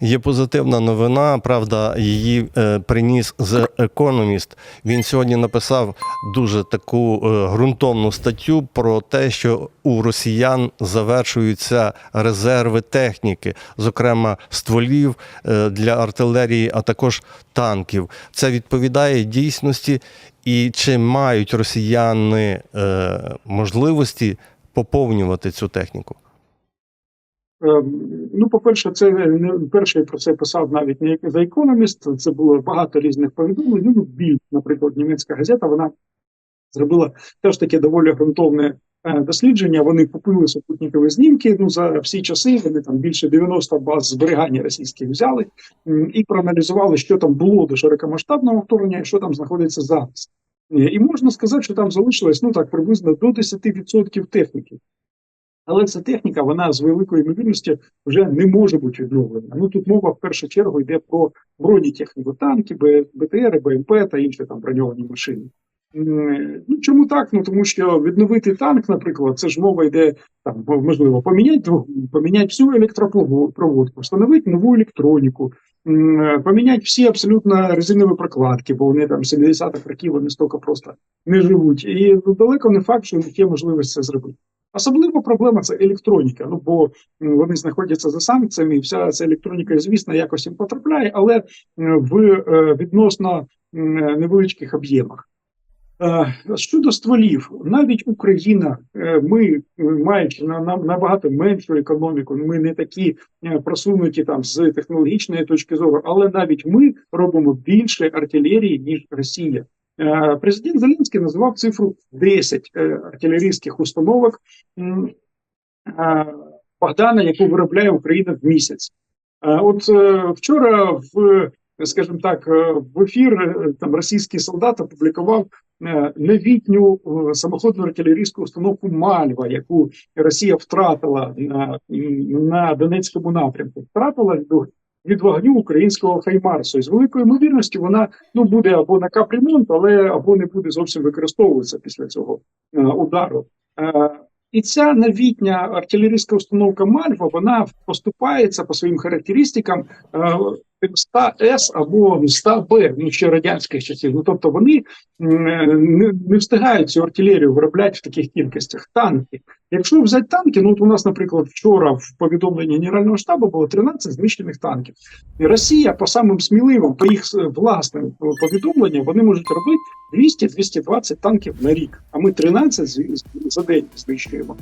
Є позитивна новина. Правда, її е, приніс The Economist. Він сьогодні написав дуже таку е, ґрунтовну статтю про те, що у росіян завершуються резерви техніки, зокрема стволів е, для артилерії, а також танків. Це відповідає дійсності. І чи мають росіяни можливості поповнювати цю техніку? Ем, Ну, по-перше, це не перший про це писав навіть не The Economist, Це було багато різних повідомлень. Ну, біль, наприклад, німецька газета, вона зробила теж таке доволі ґрунтовне е, дослідження. Вони купили супутникові знімки. Ну за всі часи вони там більше 90 баз зберігання російських взяли і проаналізували, що там було до широкомасштабного вторгнення, і що там знаходиться зараз. Е, І можна сказати, що там залишилось ну так приблизно до 10% техніки. Але ця техніка, вона з великою ймовірністю вже не може бути відновлена. Ну тут мова в першу чергу йде про бронетехніку, танки, БТР, БМП та інші там броньовані машини. Ну чому так? Ну тому що відновити танк, наприклад, це ж мова йде там, можливо, поміняти поміняти всю електропроводку, встановити нову електроніку, поміняти всі абсолютно резинові прокладки, бо вони там 70-х років вони стільки просто не живуть. І далеко не факт, що є можливість це зробити. Особливо проблема це електроніка. Ну бо вони знаходяться за санкціями, і вся ця електроніка, звісно, якось їм потрапляє, але е, в е, відносно невеличких об'ємах. Е, Щодо стволів, навіть Україна, ми, маючи на, на набагато меншу економіку, ми не такі просунуті там з технологічної точки зору, але навіть ми робимо більше артилерії ніж Росія. Е, Президент Зеленський назвав цифру 10 е, артилерійських установок е, Богдана, яку виробляє Україна в місяць. От вчора в скажімо так, в ефір там російський солдат опублікував новітню самоходну артилерійську установку Мальва, яку Росія втратила на, на Донецькому напрямку. Втратила від, від вогню українського Хаймарсу. І з великою ймовірністю вона ну буде або на капремонт, але або не буде зовсім використовуватися після цього е, удару. Е, і ця новітня артилерійська установка Мальва вона поступається по своїм характеристикам е, 100С або 100Б, ну ще радянських часів. Ну тобто вони не, не встигають цю артилерію виробляти в таких кількостях. Танки. Якщо взяти танки, ну от у нас, наприклад, вчора в повідомленні Генерального штабу було 13 знищених танків. І Росія по самим сміливим, по їх е, власним повідомленням, вони можуть робити 200-220 танків на рік. А ми 13 з- з- за день знищуємо.